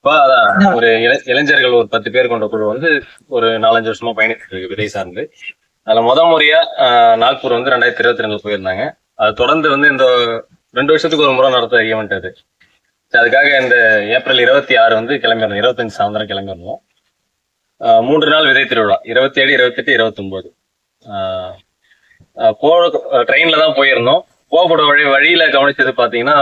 இப்போ அதான் ஒரு இள- இளைஞர்கள் ஒரு பத்து பேர் கொண்ட குழு வந்து ஒரு நாலஞ்சு வருஷமா பயணித்து இருக்கு விதை சார்ந்து. அதுல முத முறையா நாக்பூர் வந்து ரெண்டாயிரத்தி இருபத்தி ரெண்டுல போயிருந்தாங்க. அது தொடர்ந்து வந்து இந்த ரெண்டு வருஷத்துக்கு ஒரு முறை நடத்த ஈவெண்ட் அது. அதுக்காக இந்த ஏப்ரல் இருபத்தி ஆறு வந்து கிளம்பிடணும் இருபத்தஞ்சு சாயந்தரம் கிளம்பிடணும் மூன்று நாள் விதை திருவிழா. இருபத்தி ஏழு இருபத்தெட்டு இருபத்தொன்பது போற ட்ரெயின்ல தான் போயிருந்தோம். போகக்கூடிய வழி வழியில கவனிச்சது பாத்தீங்கன்னா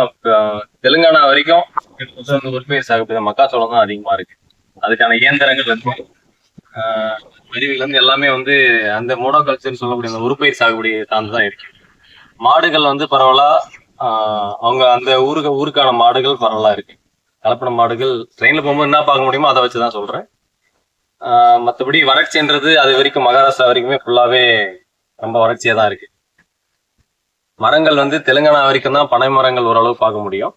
தெலுங்கானா வரைக்கும் கிட்டத்தட்ட உற்பத்தி சாகுபடி மக்காச்சோளம் தான் அதிகமா இருக்கு. அதுக்கான இயந்திரங்கள் வந்து பதிவுல இருந்து வந்து எல்லாமே வந்து அந்த மோனோகல்ச்சர் சொல்லக்கூடிய அந்த உருப்பயிர் சாகுபடி சார்ந்து தான் இருக்கு. மாடுகள் வந்து பரவலா அவங்க அந்த ஊருக்கு ஊருக்கான மாடுகள் பரவலா இருக்கு. கலப்பட மாடுகள் ட்ரெயின்ல போகும்போது என்ன பார்க்க முடியுமோ அதை வச்சு தான் சொல்றேன் மற்றபடி வறட்சின்றது அது வரைக்கும் மகாராஷ்டிரா வரைக்குமே ஃபுல்லாவே ரொம்ப வறட்சியா தான் இருக்கு. மரங்கள் வந்து தெலுங்கானா வரைக்கும் தான் பனை மரங்கள் ஓரளவு பார்க்க முடியும்.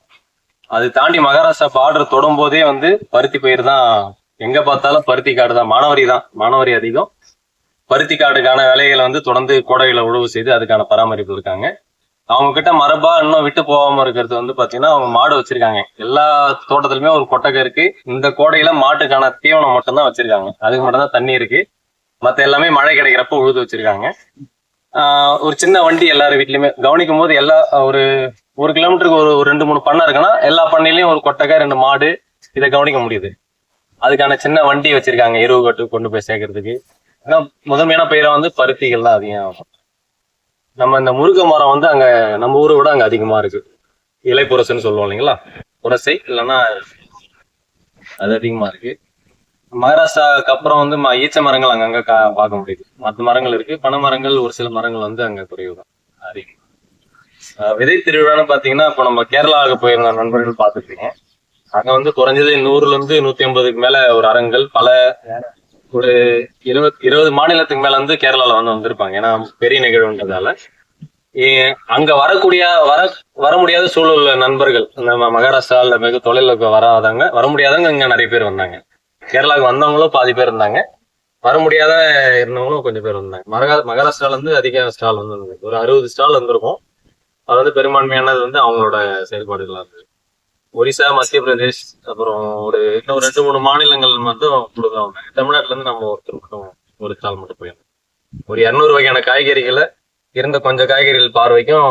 அது தாண்டி மகாராஷ்டிரா பார்டர் தொடும் போதே வந்து பருத்தி பயிர் தான் எங்க பார்த்தாலும் பருத்தி காடு தான் மானவரி தான் மானவரி அதிகம். பருத்தி காடுக்கான வேலைகளை வந்து தொடர்ந்து கோடைகளை உழவு செய்து அதுக்கான பராமரிப்பு இருக்காங்க. அவங்க கிட்ட மரபா இன்னும் விட்டு போகாம இருக்கிறது வந்து பாத்தீங்கன்னா அவங்க மாடு வச்சிருக்காங்க. எல்லா தோட்டத்திலுமே ஒரு கொட்டகை இருக்கு. இந்த கோடையில மாட்டுக்கான தீவனம் மட்டும்தான் வச்சிருக்காங்க. அதுக்கு மட்டும்தான் தண்ணி இருக்கு. மத்த எல்லாமே மழை கிடைக்கிறப்ப உழுது வச்சிருக்காங்க. ஒரு சின்ன வண்டி எல்லாரும் வீட்லயுமே. கவனிக்கும் போது எல்லா ஒரு ஒரு கிலோமீட்டருக்கு ஒரு ஒரு ரெண்டு மூணு பண்ணை இருக்குன்னா எல்லா பண்ணையிலயும் ஒரு கொட்டக்காய் ரெண்டு மாடு இதை கவனிக்க முடியுது. அதுக்கான சின்ன வண்டி வச்சிருக்காங்க எருவு கட்டு கொண்டு போய் சேர்க்கறதுக்கு. ஆனா முதன்மையான பயிரா வந்து பருத்திகள் தான் அதிகம் நம்ம இந்த முருக மரம் வந்து அங்க நம்ம ஊரை விட அங்க அதிகமா இருக்கு. இலை புரசுன்னு சொல்லுவோம் இல்லைங்களா? புரசை இல்லைன்னா அது அதிகமா இருக்கு. மகாராஷ்டிராவுக்கு அப்புறம் வந்து ம- ஈச்ச மரங்கள் அங்கங்க கா- பார்க்க முடியுது. மற்ற மரங்கள் இருக்கு. பனை மரங்கள் ஒரு சில மரங்கள் வந்து அங்க குறைவு தான். அதிகம். விதை திருவிழான்னு பாத்தீங்கன்னா இப்போ நம்ம கேரளாவுக்கு போயிருந்த நண்பர்கள் பார்த்துருப்பீங்க. அங்க வந்து குறைஞ்சது நூறுல இருந்து நூத்தி ஐம்பதுக்கு மேல ஒரு அரங்குகள் பல ஒரு இருபது இருபது மாநிலத்துக்கு மேல வந்து கேரளால வந்து வந்திருப்பாங்க. ஏன்னா பெரிய நிகழ்வுன்றதால. ஏ- அங்க வரக்கூடிய வர வர முடியாத சூழல் நண்பர்கள் நம்ம மகாராஷ்டிரால மிக தொழிலுக்கு வராதவங்க வர முடியாதவங்க இங்க நிறைய பேர் வந்தாங்க. கேரளாவுக்கு வந்தவங்களும் பாதி பேர் இருந்தாங்க. வர முடியாத இருந்தவங்களும் கொஞ்சம் பேர் வந்தாங்க மகா மகாராஷ்டிரால இருந்து அதிக ஸ்டால் வந்து ஒரு அறுபது ஸ்டால் வந்திருக்கும் அது வந்து பெரும்பான்மையானது வந்து அவங்களோட செயல்பாடுகளாக இருந்தது. ஒரிசா மத்திய பிரதேஷ் அப்புறம் ஒரு இன்னும் ரெண்டு மூணு மாநிலங்கள் மட்டும் குழுதான் வந்தாங்க தமிழ்நாட்டுல இருந்து நம்ம ஒருத்தர் மட்டும் ஒரு ஸ்டால் மட்டும் போயிருந்தோம். ஒரு இரநூறு வகையான காய்கறிகளை இருந்த கொஞ்சம் காய்கறிகள் பார்வைக்கும்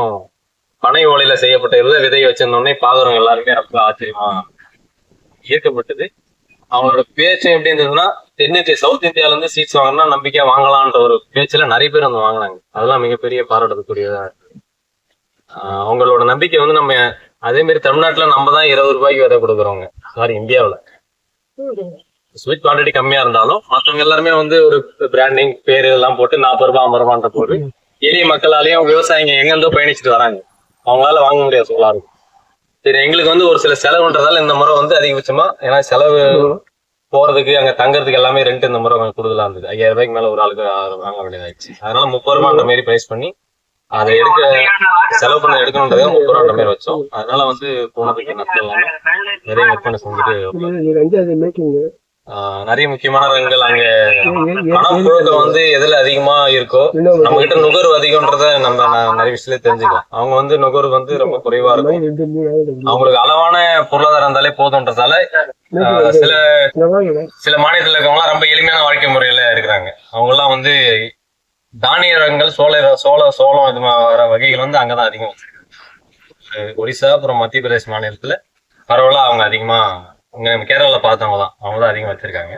பனை ஓலையில செய்யப்பட்ட இருந்த விதை வச்சிருந்தோடனே பாக்குறவங்க எல்லாருமே ரொம்ப ஆச்சரியமா ஈர்க்கப்பட்டது. அவங்களோட பேச்சு எப்படி இருந்ததுன்னா தென்னிந்திய சவுத் இந்தியால இருந்து சீட்ஸ் வாங்கினா நம்பிக்கையா வாங்கலாம்ன்ற ஒரு பேச்சுல நிறைய பேர் வந்து வாங்கினாங்க. அதெல்லாம் மிகப்பெரிய பாராட்டத்துக்குரியதா இருக்கு. ஆஹ் அவங்களோட நம்பிக்கை வந்து நம்ம அதே மாதிரி தமிழ்நாட்டுல நம்ம தான் இருபது ரூபாய்க்கு விதை கொடுக்குறோங்க சாரி இந்தியாவுல. ஸ்வீட் குவான்டிட்டி கம்மியா இருந்தாலும் மற்றவங்க எல்லாருமே வந்து ஒரு பிராண்டிங் பேரு எல்லாம் போட்டு நாற்பது ரூபாய் ஐம்பது ரூபான்ற போது எளிய மக்களாலேயும் விவசாயிங்க எங்க இருந்தோ பயணிச்சுட்டு வராங்க. அவங்களால வாங்க முடியாது சூழலா இருக்கும் சரி எங்களுக்கு வந்து ஒரு சில செலவுன்றதால இந்த முறை வந்து அதிகபட்சமா ஏன்னா செலவு போறதுக்கு அங்க தங்கறதுக்கு எல்லாமே ரெண்ட் இந்த முறை கொஞ்சம் கூடுதலா இருந்தது. ஐயாயிரம் ரூபாய்க்கு மேல ஒரு ஆளுக்கு வாங்க வேண்டியதாயிடுச்சு. அதனால முப்பது ரூபான்ற மாதிரி பிரைஸ் பண்ணி அதை எடுக்க செலவு பண்ண எடுக்கணுன்றதே முப்பது ரூபான்ற மாதிரி வச்சோம். அதனால வந்து போனதுக்கு நஷ்டம் இல்லாம நிறைய விற்பனை செஞ்சுட்டு நிறைய முக்கியமான ரகங்கள் அங்க பணப்புழக்கம் வந்து எதுல அதிகமா இருக்கோ நம்ம கிட்ட நுகர்வு அதிகம்ன்றத நம்ம நிறைய விஷயத்துல தெரிஞ்சுக்கலாம். அவங்க வந்து நுகர்வு வந்து ரொம்ப குறைவா இருக்கும். அவங்களுக்கு அளவான பொருளாதாரம் இருந்தாலே போதும்ன்றதால சில சில மாநிலத்துல இருக்கவங்க ரொம்ப எளிமையான வாழ்க்கை முறையில இருக்கிறாங்க. அவங்க எல்லாம் வந்து தானிய ரகங்கள் சோள சோள சோளம் இது வர வகைகள் வந்து அங்கதான் அதிகம். ஒரிசா அப்புறம் மத்திய பிரதேஷ் மாநிலத்துல பரவலா அவங்க அதிகமா இங்கே நம்ம கேரளாவில் பார்த்தவங்க தான் அவங்க தான் அதிகம் வச்சிருக்காங்க.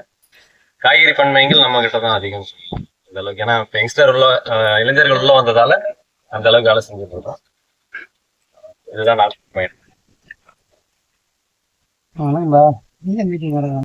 காய்கறி பண்மைகள் நம்ம கிட்ட தான் அதிகம். இந்த அளவுக்கு. ஏன்னா இப்போ யங்ஸ்டர் உள்ள இளைஞர்கள் உள்ள வந்ததால அந்த அளவுக்கு வேலை செஞ்சுட்டு இருக்கோம். இதுதான் நான் வணக்கம்பா